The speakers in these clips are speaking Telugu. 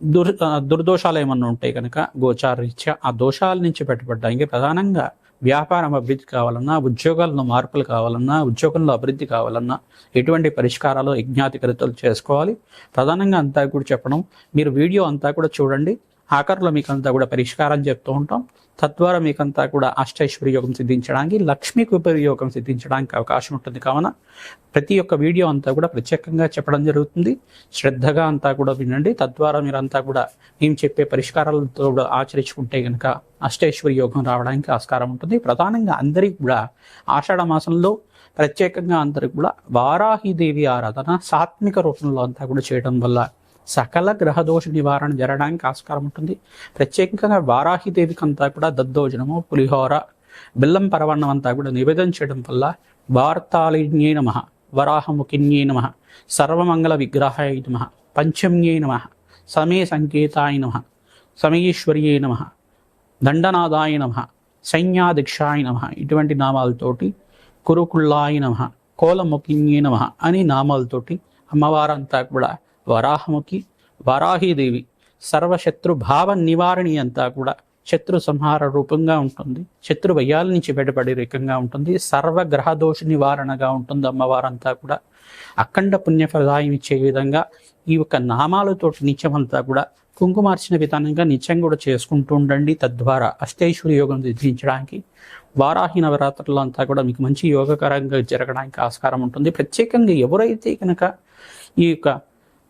దుర్ దుర్దోషాలు ఏమన్నా ఉంటే కనుక గోచార రీత్యా ఆ దోషాల నుంచి పెట్టబడ్డానికి ప్రధానంగా వ్యాపారం అభివృద్ధి కావాలన్నా ఉద్యోగాల్లో మార్పులు కావాలన్నా ఉద్యోగంలో అభివృద్ధి కావాలన్నా ఎటువంటి పరిష్కారాలు యజ్ఞాతికరితలు చేసుకోవాలి. ప్రధానంగా అంతా కూడా చెప్పడం మీరు వీడియో అంతా కూడా చూడండి. ఆఖరిలో మీకంతా కూడా పరిష్కారం చెప్తూ ఉంటాం. తద్వారా మీకంతా కూడా అష్టైశ్వర్య యోగం సిద్ధించడానికి లక్ష్మీకి ఉపయోగం సిద్ధించడానికి అవకాశం ఉంటుంది. కావున ప్రతి ఒక్క వీడియో అంతా కూడా ప్రత్యేకంగా చెప్పడం జరుగుతుంది. శ్రద్ధగా అంతా కూడా వినండి. తద్వారా మీరంతా కూడా మేము చెప్పే పరిష్కారాలతో కూడా ఆచరించుకుంటే కనుక అష్టైశ్వర్య యోగం రావడానికి ఆస్కారం ఉంటుంది. ప్రధానంగా అందరికీ కూడా ఆషాఢ మాసంలో ప్రత్యేకంగా అందరికి కూడా వారాహిదేవి ఆరాధన సాత్విక రూపంలో అంతా కూడా చేయడం వల్ల సకల గ్రహదోష నివారణ జరగడానికి ఆస్కారం ఉంటుంది. ప్రత్యేకంగా వారాహిదేవికి అంతా కూడా దద్దోజనము పులిహోర బెల్లం పరవన్నం అంతా కూడా నివేదన చేయడం వల్ల వార్తాళిన్యే నమ వరాహముఖిన్యే నమ సర్వమంగళ విగ్రహాయ నమ పంచమ్యే నమ సమయ సంకేతాయ నమ సమయేశ్వర్యే నమ దండనాదాయ నమ సైన్యాధిక్షాయ నమ ఇటువంటి నామాలతోటి కురుకుళ్ళాయ నమ కోలముఖిన్యే నమ అని నామాలతోటి అమ్మవారంతా కూడా వరాహముఖి వరాహీదేవి సర్వశత్రు భావ నివారణి అంతా కూడా శత్రు సంహార రూపంగా ఉంటుంది. శత్రు భయాల నుంచి బయటపడే రకంగా ఉంటుంది. సర్వ గ్రహ దోష నివారణగా ఉంటుంది అమ్మవారంతా కూడా. అఖండ పుణ్యఫలదాయం ఇచ్చే విధంగా ఈ యొక్క నామాలతో నిత్యమంతా కూడా కుంకుమార్చిన విధానంగా నిత్యం కూడా చేసుకుంటూ ఉండండి. తద్వారా అష్టైశ్వరి యోగం సిద్ధించడానికి వారాహి నవరాత్రులు అంతా కూడా మీకు మంచి యోగకరంగా జరగడానికి ఆస్కారం ఉంటుంది. ప్రత్యేకంగా ఎవరైతే కనుక ఈ యొక్క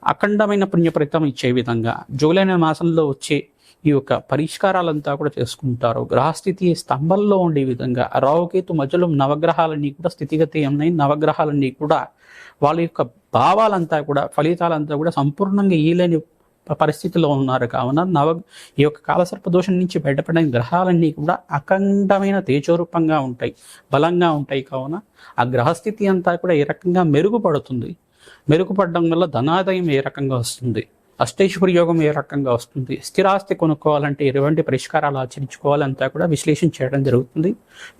అఖండమైన పుణ్యఫలితం ఇచ్చే విధంగా జూలై నెల మాసంలో వచ్చే ఈ యొక్క పరిష్కారాలంతా కూడా చేసుకుంటారు గ్రహస్థితి స్తంభంలో ఉండే విధంగా రావుకేతు మధ్యలో నవగ్రహాలన్నీ కూడా స్థితిగతి ఉన్నాయి నవగ్రహాలన్నీ కూడా వాళ్ళ యొక్క భావాలంతా కూడా ఫలితాలంతా కూడా సంపూర్ణంగా ఈలేని పరిస్థితిలో ఉన్నారు. కావున నవ ఈ యొక్క కాలసర్ప దోషం నుంచి బయటపడిన గ్రహాలన్నీ కూడా అఖండమైన తేజోరూపంగా ఉంటాయి. బలంగా ఉంటాయి. కావున ఆ గ్రహస్థితి అంతా కూడా ఈ రకంగా మెరుగుపడుతుంది. మెరుగుపడడం వల్ల ధనాదాయం ఏ రకంగా వస్తుంది? అష్టైశ్వర్య యోగం ఏ రకంగా వస్తుంది? స్థిరాస్తి కొనుక్కోవాలంటే ఎటువంటి పరిష్కారాలు ఆచరించుకోవాలంతా కూడా విశ్లేషణ చేయడం జరుగుతుంది.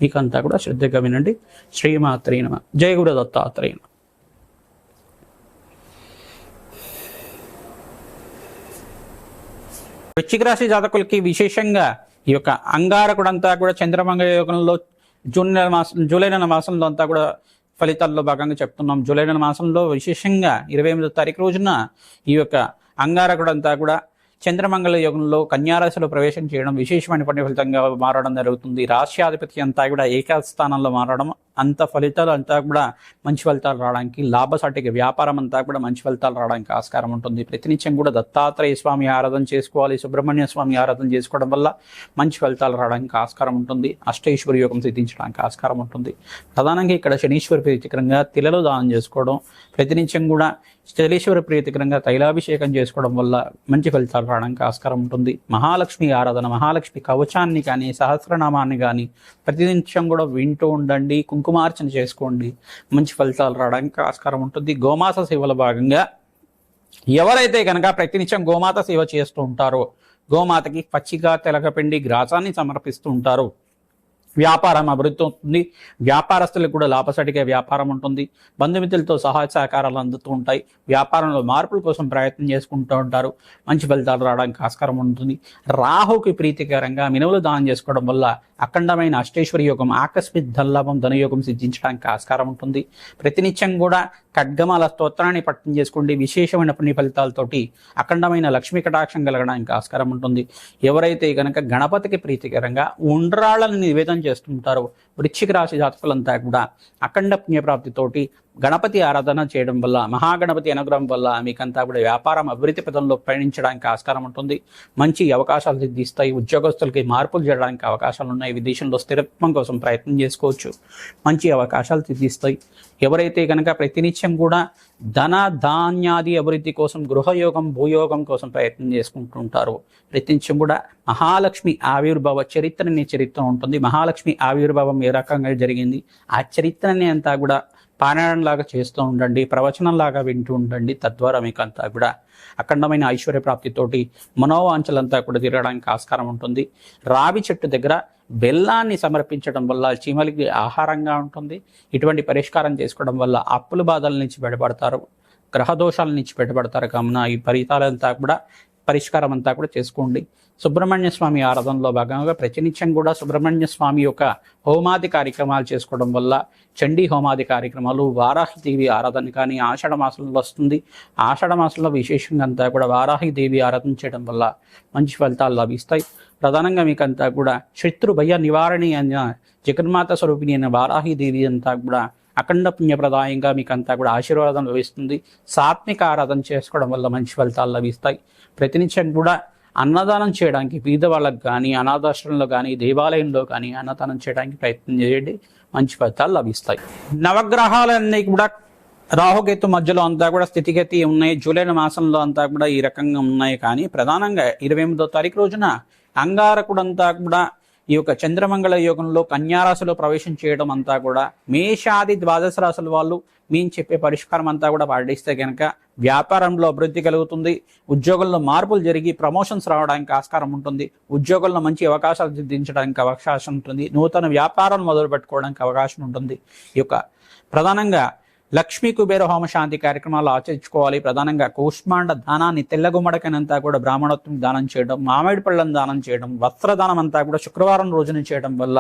మీకు అంతా కూడా శ్రద్ధగా వినండి. శ్రీమాత్రేయ జయగుడ జయ గురు వృశ్చిక రాశి జాతకులకి విశేషంగా ఈ యొక్క అంగారకుడంతా కూడా చంద్రమంగళ యోగంలో జూన్ నెల మాసం జూలై నెల మాసంలో అంతా కూడా ఫలితాల్లో భాగంగా చెప్తున్నాం. జూలై నెల మాసంలో విశేషంగా ఇరవై ఎనిమిదో తారీఖు రోజున ఈ యొక్క అంగారకుడంతా కూడా చంద్రమంగళ యోగంలో కన్యారాశిలో ప్రవేశం చేయడం విశేషమైన పని ఫలితంగా మారడం జరుగుతుంది. రాష్ట్రాధిపతి అంతా కూడా ఏకాస్థానంలో మారడం అంత ఫలితాలు అంతా కూడా మంచి ఫలితాలు రావడానికి లాభసాటిక వ్యాపారం అంతా కూడా మంచి ఫలితాలు రావడానికి ఆస్కారం ఉంటుంది. ప్రతినిత్యం కూడా దత్తాత్రేయ స్వామి ఆరాధన చేసుకోవాలి సుబ్రహ్మణ్య స్వామి ఆరాధన చేసుకోవడం వల్ల మంచి ఫలితాలు రావడానికి ఆస్కారం ఉంటుంది. అష్టైశ్వరి యోగం సిద్ధించడానికి ఆస్కారం ఉంటుంది. ప్రధానంగా ఇక్కడ శనీశ్వరి ప్రీతికరంగా తిలలో దానం చేసుకోవడం ప్రతినిత్యం కూడా శనీశ్వర ప్రీతికరంగా తైలాభిషేకం చేసుకోవడం వల్ల మంచి ఫలితాలు రావడానికి ఆస్కారం ఉంటుంది. మహాలక్ష్మి ఆరాధన మహాలక్ష్మి కవచాన్ని కానీ సహస్రనామాన్ని కానీ ప్రతినిత్యం కూడా వింటూ ఉండండి కుంకుమార్చన చేసుకోండి. మంచి ఫలితాలు రావడానికి ఆస్కారం ఉంటుంది. గోమాత సేవల భాగంగా ఎవరైతే కనుక ప్రతినిత్యం గోమాత సేవ చేస్తూ ఉంటారో గోమాతకి పచ్చిగా తెలకపిండి గ్రాసాన్ని సమర్పిస్తూ ఉంటారు. వ్యాపారం అభివృద్ధి అవుతుంది. వ్యాపారస్తులకు కూడా లాభసాటిగా వ్యాపారం ఉంటుంది. బంధుమిత్రులతో సహాయ సహకారాలు అందుతూ ఉంటాయి. వ్యాపారంలో మార్పుల కోసం ప్రయత్నం చేసుకుంటూ ఉంటారు. మంచి ఫలితాలు రావడానికి ఆస్కారం ఉంటుంది. రాహుకి ప్రీతికరంగా మినువులు దానం చేసుకోవడం వల్ల అఖండమైన అష్టేశ్వరి యోగం ఆకస్మిక ధనలాభం ధనయోగం సిద్ధించడానికి ఆస్కారం ఉంటుంది. ప్రతినిత్యం కూడా ఖడ్గమాల స్తోత్రాన్ని పట్టణం చేసుకోండి. విశేషమైన పుణ్య ఫలితాలతోటి అఖండమైన లక్ష్మీ కటాక్షం కలగడానికి ఆస్కారం ఉంటుంది. ఎవరైతే కనుక గణపతికి ప్రీతికరంగా ఉండ్రాళ్ళని నివేదన చేస్తుంటారో వృశ్చిక రాశి జాతకులంతా కూడా అఖండ పుణ్యప్రాప్తితోటి గణపతి ఆరాధన చేయడం వల్ల మహాగణపతి అనుగ్రహం వల్ల మీకంతా కూడా వ్యాపారం అభివృద్ధి పదంలో పయనించడానికి ఆస్కారం ఉంటుంది. మంచి అవకాశాలు సిద్ధిస్తాయి. ఉద్యోగస్తులకి మార్పులు చేయడానికి అవకాశాలు ఉన్నాయి. విదేశంలో స్థిరత్వం కోసం ప్రయత్నం చేసుకోవచ్చు. మంచి అవకాశాలు సిద్ధిస్తాయి. ఎవరైతే కనుక ప్రతినిత్యం కూడా ధన ధాన్యాది అభివృద్ధి కోసం గృహయోగం భూయోగం కోసం ప్రయత్నం చేసుకుంటుంటారు ప్రతినిత్యం కూడా మహాలక్ష్మి ఆవిర్భావ చరిత్రనే చరిత్ర ఉంటుంది. మహాలక్ష్మి ఆవిర్భావం ఏ రకంగా జరిగింది? ఆ చరిత్రనే అంతా కూడా పారాయణలాగా చేస్తూ ఉండండి ప్రవచనంలాగా వింటూ ఉండండి. తద్వారా మీకు అంతా కూడా అఖండమైన ఐశ్వర్య ప్రాప్తితోటి మనోవాంఛలంతా కూడా తిరగడానికి ఆస్కారం ఉంటుంది. రావి చెట్టు దగ్గర బెల్లాన్ని సమర్పించడం వల్ల చీమలకి ఆహారంగా ఉంటుంది. ఇటువంటి పరిష్కారం చేసుకోవడం వల్ల అప్పుల బాధల నుంచి బయటపడతారు గ్రహ దోషాల నుంచి బయటపడతారు. కావున ఈ ఫలితాలంతా కూడా పరిష్కారం అంతా కూడా చేసుకోండి. సుబ్రహ్మణ్య స్వామి ఆరాధనలో భాగంగా ప్రతినిత్యం కూడా సుబ్రహ్మణ్య స్వామి యొక్క హోమాది కార్యక్రమాలు చేసుకోవడం వల్ల చండీ హోమాది కార్యక్రమాలు వారాహి దేవి ఆరాధన కానీ ఆషాఢ మాసంలో వస్తుంది. ఆషాఢ మాసంలో విశేషంగా అంతా కూడా వారాహి దేవి ఆరాధన చేయడం వల్ల మంచి ఫలితాలు లభిస్తాయి. ప్రధానంగా మీకు అంతా కూడా శత్రు భయ నివారణి అయిన జగన్మాత స్వరూపిణి అయిన వారాహి దేవి అంతా కూడా అఖండ పుణ్యప్రదాయంగా మీకు అంతా కూడా ఆశీర్వాదం లభిస్తుంది. సాత్విక ఆరాధన చేసుకోవడం వల్ల మంచి ఫలితాలు లభిస్తాయి. ప్రతినిత్యం కూడా అన్నదానం చేయడానికి బీద కానీ అనాథాశ్రమంలో కానీ దేవాలయంలో కానీ అన్నదానం చేయడానికి ప్రయత్నం చేయండి. మంచి ఫలితాలు లభిస్తాయి. నవగ్రహాలన్నీ కూడా రాహుకేతు మధ్యలో అంతా కూడా స్థితిగతి ఉన్నాయి. జూలై మాసంలో అంతా కూడా ఈ రకంగా ఉన్నాయి. కానీ ప్రధానంగా ఇరవై ఎనిమిదో తారీఖు రోజున అంగారకుడంతా కూడా ఈ యొక్క చంద్రమంగళ యోగంలో కన్యారాశిలో ప్రవేశం చేయడం అంతా కూడా మేషాది ద్వాదశ రాశుల వాళ్ళు మేము చెప్పే పరిష్కారం అంతా కూడా పాటిస్తే కనుక వ్యాపారంలో అభివృద్ధి కలుగుతుంది. ఉద్యోగంలో మార్పులు జరిగి ప్రమోషన్స్ రావడానికి ఆస్కారం ఉంటుంది. ఉద్యోగంలో మంచి అవకాశాలు సిద్ధించడానికి అవకాశం ఉంటుంది. నూతన వ్యాపారం మొదలు పెట్టుకోవడానికి అవకాశం ఉంటుంది. ఈ యొక్క ప్రధానంగా లక్ష్మీ కుబేర హోమ శాంతి కార్యక్రమాలు ఆచరించుకోవాలి. ప్రధానంగా కూష్మాండ దానాన్ని తెల్లగుమ్మడకనంతా కూడా బ్రాహ్మణోత్వం దానం చేయడం మామిడి పళ్ళను దానం చేయడం వస్త్రదానం అంతా కూడా శుక్రవారం రోజున చేయడం వల్ల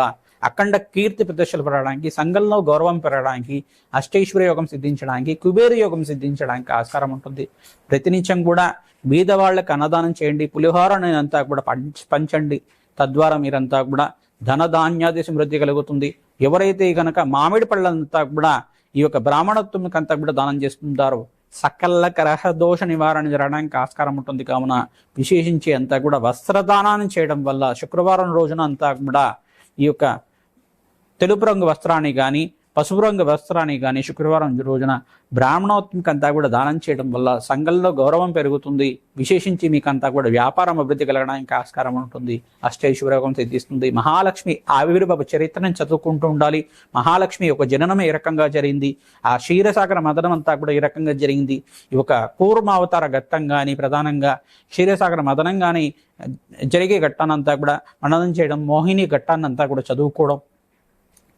అఖండ కీర్తి ప్రదర్శనలు పెరగడానికి సంఘంలో గౌరవం పెరగడానికి అష్టైశ్వర్య యోగం సిద్ధించడానికి కుబేర యోగం సిద్ధించడానికి ఆస్కారం ఉంటుంది. ప్రతినిత్యం కూడా బీదవాళ్ళకి అన్నదానం చేయండి. పులిహోరనంతా కూడా పంచండి. తద్వారా మీరంతా కూడా ధన ధాన్యాది సమృద్ధి కలుగుతుంది. ఎవరైతే కనుక మామిడి పళ్ళంతా కూడా ఈ యొక్క బ్రాహ్మణత్వంకి అంతా కూడా దానం చేస్తుంటారు. సకల గ్రహ దోష నివారణ జరగడానికి ఆస్కారం ఉంటుంది. కావున విశేషించి అంతా కూడా వస్త్రదానాన్ని చేయడం వల్ల శుక్రవారం రోజున అంతా కూడా ఈ యొక్క తెలుపు రంగు వస్త్రాన్ని కానీ పసుపు రంగు వస్త్రాన్ని కానీ శుక్రవారం రోజున బ్రాహ్మణోత్మికంతా కూడా దానం చేయడం వల్ల సంఘంలో గౌరవం పెరుగుతుంది. విశేషించి మీకు అంతా కూడా వ్యాపారం అభివృద్ధి కలగడానికి ఆస్కారం ఉంటుంది. అష్టైశ్వర్యోగం సిద్ధిస్తుంది. మహాలక్ష్మి ఆవిర్భవ చరిత్రను చదువుకుంటూ ఉండాలి. మహాలక్ష్మి యొక్క జననం ఏ రకంగా జరిగింది? ఆ క్షీరసాగర మదనం అంతా కూడా ఏ రకంగా జరిగింది? ఈ ఒక కూర్మావతార ఘట్టం కానీ ప్రధానంగా క్షీరసాగర మదనం కానీ జరిగే ఘట్టానంతా కూడా మననం చేయడం మోహిని ఘట్టాన్నంతా కూడా చదువుకోవడం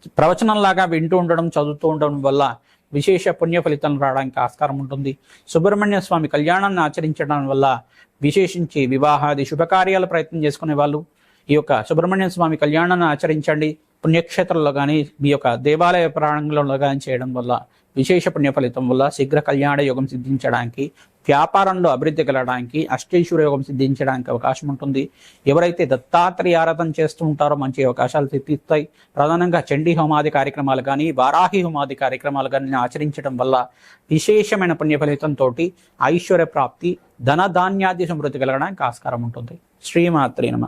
ప్రవచనంలాగా వింటూ ఉండడం చదువుతూ ఉండడం వల్ల విశేష పుణ్య ఫలితం రావడానికి ఆస్కారం ఉంటుంది. సుబ్రహ్మణ్య స్వామి కళ్యాణాన్ని ఆచరించడం వల్ల విశేషించి వివాహాది శుభకార్యాలు ప్రయత్నం చేసుకునే వాళ్ళు ఈ యొక్క సుబ్రహ్మణ్య స్వామి కళ్యాణాన్ని ఆచరించండి. పుణ్యక్షేత్రంలో కానీ మీ యొక్క దేవాలయ ప్రాంగణంలో కానీ చేయడం వల్ల విశేష పుణ్యఫలితం వల్ల శీఘ్ర కళ్యాణ యోగం సిద్ధించడానికి వ్యాపారంలో అభివృద్ధి కలగడానికి అష్టేశ్వర యోగం సిద్ధించడానికి అవకాశం ఉంటుంది. ఎవరైతే దత్తాత్రేయ ఆరాధన చేస్తూ ఉంటారో మంచి అవకాశాలు సిద్ధిస్తాయి. ప్రధానంగా చండీ హోమాది కార్యక్రమాలు కానీ వారాహి హోమాది కార్యక్రమాలు కానీ ఆచరించడం వల్ల విశేషమైన పుణ్యఫలితంతో ఐశ్వర్య ప్రాప్తి ధన ధాన్యాది సమృద్ధి కలగడానికి ఆస్కారం ఉంటుంది. శ్రీమాత్రి నమ.